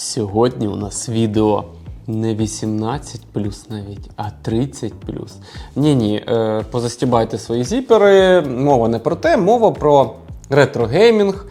Сьогодні у нас відео не 18 навіть, а 30 Ні, ні, е, позастібайте свої зіпери. Мова не про те, мова про ретро-геймінг,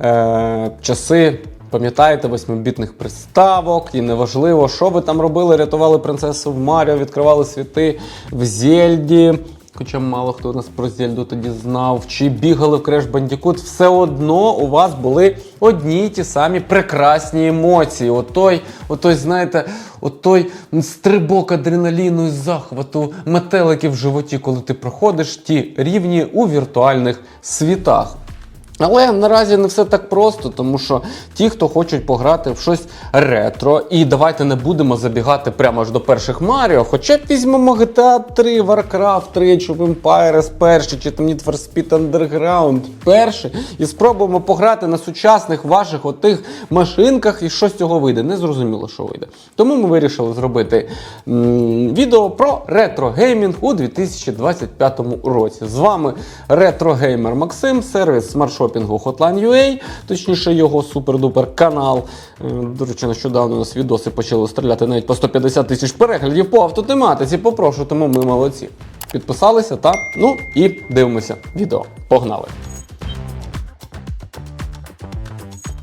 е, часи. Пам'ятаєте, восьмибітних приставок, і неважливо, що ви там робили, рятували принцесу в Маріо, відкривали світи в Зельді. Хоча мало хто нас про Зельду тоді знав, чи бігали в Crash Bandicoot, все одно у вас були одні й ті самі прекрасні емоції. Отой, отой, знаєте, отой стрибок адреналіну і захвату, метелики в животі, коли ти проходиш ті рівні у віртуальних світах. Але наразі не все так просто, тому що ті, хто хочуть пограти в щось ретро, і давайте не будемо забігати прямо аж до перших Маріо, хоча б візьмемо GTA 3, Warcraft 3, Age Empires перший, чи там Need for Speed Underground перший, і спробуємо пограти на сучасних ваших отих машинках, і що з цього вийде. Не зрозуміло, що вийде. Тому ми вирішили зробити м, відео про ретро-геймінг у 2025 році. З вами ретро-геймер Максим, сервіс смарт-шопінгу Hotline.ua, точніше його супер-дупер канал. Е, До речі, нещодавно у нас відоси почали стріляти навіть по 150 тисяч переглядів по автотематиці. Попрошу, тому ми молодці. Підписалися, так? Ну і дивимося відео. Погнали!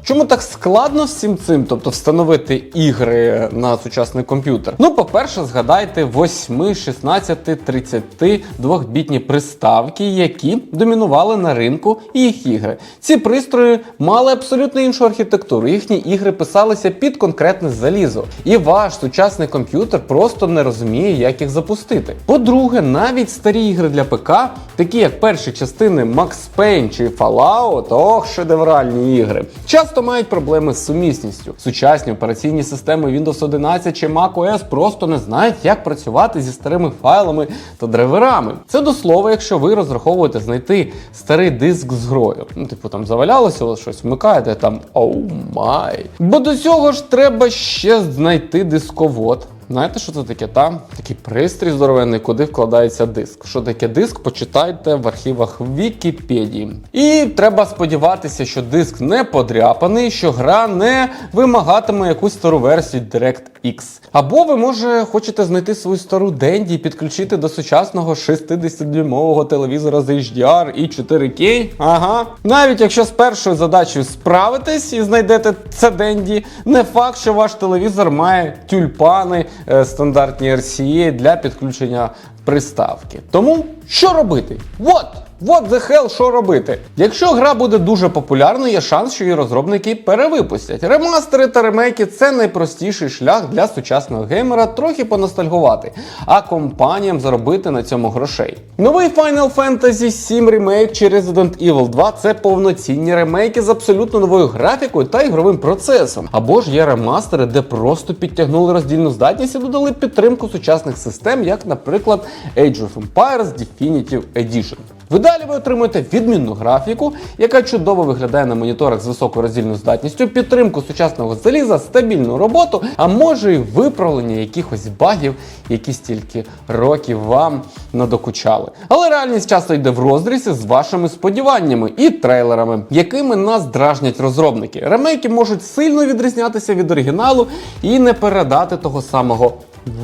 Чому так складно всім цим, тобто встановити ігри на сучасний комп'ютер? Ну, по-перше, згадайте 8, 16, 32 бітні приставки, які домінували на ринку їх ігри. Ці пристрої мали абсолютно іншу архітектуру. Їхні ігри писалися під конкретне залізо. І ваш сучасний комп'ютер просто не розуміє, як їх запустити. По-друге, навіть старі ігри для ПК, такі як перші частини Max Payne чи Fallout, ох, шедевральні ігри. Часто мають проблеми з сумісністю. Сучасні операційні системи Windows 11 чи macOS просто не знають, як працювати зі старими файлами та драйверами. Це до слова, якщо ви розраховуєте знайти старий диск з грою. Ну, типу там завалялося у вас щось, вмикаєте там оу май. Бо до цього ж треба ще знайти дисковод. Знаєте, що це таке? Та? Такий пристрій здоровенний, куди вкладається диск. Що таке диск, почитайте в архівах Вікіпедії. І треба сподіватися, що диск не подряпаний, що гра не вимагатиме якусь стару версію DirectX. Або ви, може, хочете знайти свою стару Денді і підключити до сучасного 60-дюймового телевізора з HDR і 4K. Ага. Навіть якщо з першою задачею справитесь і знайдете це Денді, не факт, що ваш телевізор має тюльпани стандартні RCA для підключення приставки. Тому що робити? Вот! What the hell, що робити? Якщо гра буде дуже популярною, є шанс, що її розробники перевипустять. Ремастери та ремейки це найпростіший шлях для сучасного геймера трохи поностальгувати, а компаніям заробити на цьому грошей. Новий Final Fantasy 7 ремейк чи Resident Evil 2 це повноцінні ремейки з абсолютно новою графікою та ігровим процесом. Або ж є ремастери, де просто підтягнули роздільну здатність і додали підтримку сучасних систем, як, наприклад, Age of Empires Definitive Edition. В ідеалі ви отримуєте відмінну графіку, яка чудово виглядає на моніторах з високою роздільною здатністю, підтримку сучасного заліза, стабільну роботу, а може і виправлення якихось багів, які стільки років вам надокучали. Але реальність часто йде в розрізі з вашими сподіваннями і трейлерами, якими нас дражнять розробники. Ремейки можуть сильно відрізнятися від оригіналу і не передати того самого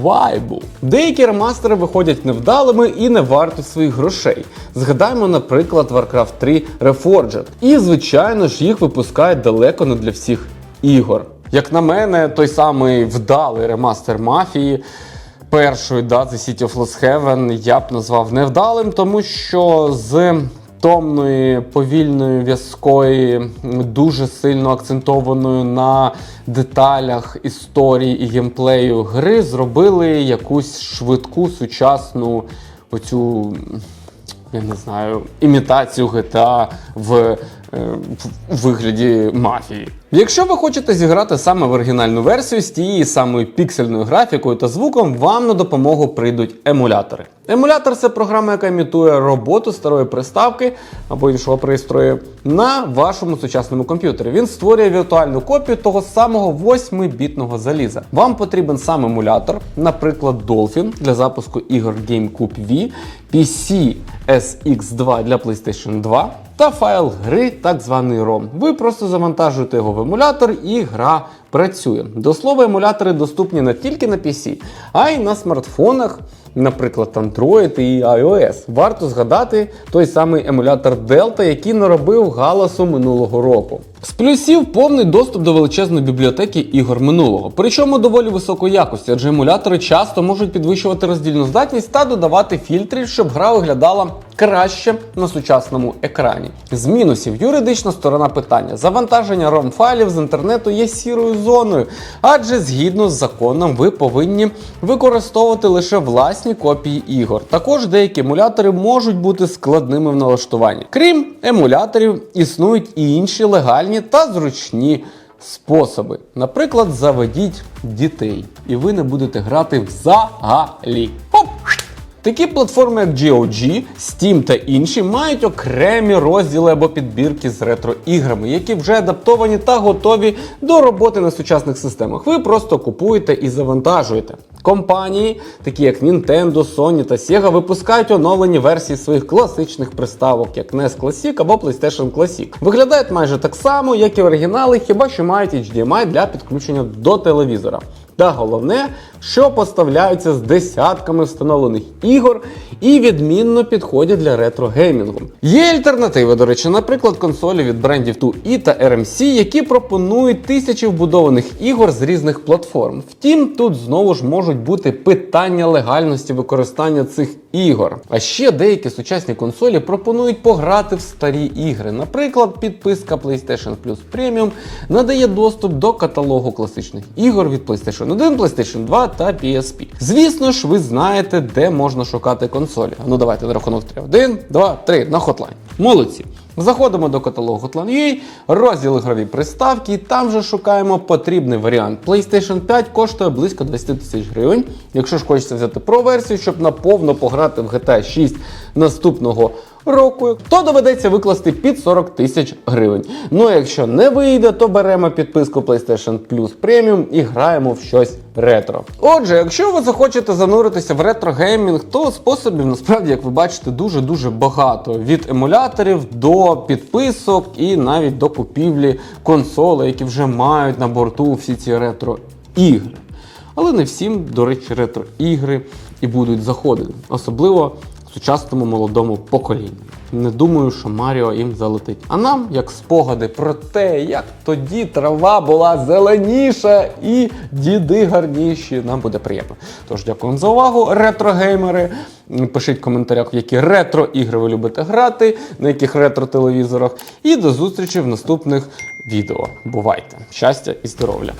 вайбу. Деякі ремастери виходять невдалими і не варті своїх грошей. Згадаємо, наприклад, Warcraft 3 Reforged. І, звичайно ж, їх випускають далеко не для всіх ігор. Як на мене, той самий вдалий ремастер мафії. Першої да, The City of Lost Heaven я б назвав невдалим, тому що з томної, повільної, в'язкої, дуже сильно акцентованою на деталях історії і геймплею гри зробили якусь швидку, сучасну оцю. Я не знаю, імітацію GTA в, в вигляді мафії. Якщо ви хочете зіграти саме в оригінальну версію з тією самою піксельною графікою та звуком, вам на допомогу прийдуть емулятори. Емулятор це програма, яка імітує роботу старої приставки або іншого пристрою на вашому сучасному комп'ютері. Він створює віртуальну копію того самого 8-бітного заліза. Вам потрібен сам емулятор, наприклад, Dolphin для запуску ігор GameCube V, PC SX2 для PlayStation 2. Та файл гри, так званий ROM. Ви просто завантажуєте його в емулятор і гра працює. До слова, емулятори доступні не тільки на PC, а й на смартфонах, наприклад, Android і iOS. Варто згадати той самий емулятор Delta, який наробив галасу минулого року. З плюсів повний доступ до величезної бібліотеки ігор минулого, причому доволі високої якості, адже емулятори часто можуть підвищувати роздільну здатність та додавати фільтри, щоб гра виглядала краще на сучасному екрані. З мінусів юридична сторона питання. Завантаження ROM файлів з інтернету є сірою зоною, адже згідно з законом ви повинні використовувати лише власні копії ігор. Також деякі емулятори можуть бути складними в налаштуванні. Крім емуляторів, існують і інші легальні та зручні способи. Наприклад, заведіть дітей, і ви не будете грати взагалі. Такі платформи, як GOG, Steam та інші, мають окремі розділи або підбірки з ретро-іграми, які вже адаптовані та готові до роботи на сучасних системах. Ви просто купуєте і завантажуєте. Компанії, такі як Nintendo, Sony та Sega, випускають оновлені версії своїх класичних приставок, як NES Classic або PlayStation Classic. Виглядають майже так само, як і оригінали, хіба що мають HDMI для підключення до телевізора. Та головне, що поставляються з десятками встановлених ігор і відмінно підходять для ретро-геймінгу. Є альтернативи, до речі, наприклад, консолі від брендів 2E та RMC, які пропонують тисячі вбудованих ігор з різних платформ. Втім, тут знову ж можуть бути питання легальності використання цих ігор. А ще деякі сучасні консолі пропонують пограти в старі ігри. Наприклад, підписка PlayStation Plus Premium надає доступ до каталогу класичних ігор від PlayStation 1, PlayStation 2 та PSP. Звісно ж, ви знаєте, де можна шукати консолі. Ну давайте на рахунок 3. 1, 2, 3 на Hotline. Молодці. Заходимо до каталогу Hotline.ua, розділ ігрові приставки, і там же шукаємо потрібний варіант. PlayStation 5 коштує близько 20 тисяч гривень. Якщо ж хочеться взяти Pro версію, щоб наповно пограти в GTA 6 наступного року, то доведеться викласти під 40 тисяч гривень. Ну а якщо не вийде, то беремо підписку PlayStation Plus Premium і граємо в щось ретро. Отже, якщо ви захочете зануритися в ретро-геймінг, то способів насправді, як ви бачите, дуже-дуже багато. Від емуляторів до підписок і навіть до купівлі консолей, які вже мають на борту всі ці ретро-ігри. Але не всім, до речі, ретро-ігри і будуть заходити, особливо сучасному молодому поколінню. Не думаю, що Маріо їм залетить. А нам, як спогади про те, як тоді трава була зеленіша і діди гарніші, нам буде приємно. Тож дякую за увагу, ретро-геймери. Пишіть в коментарях, в які ретро-ігри ви любите грати, на яких ретро-телевізорах. І до зустрічі в наступних відео. Бувайте! Щастя і здоров'я!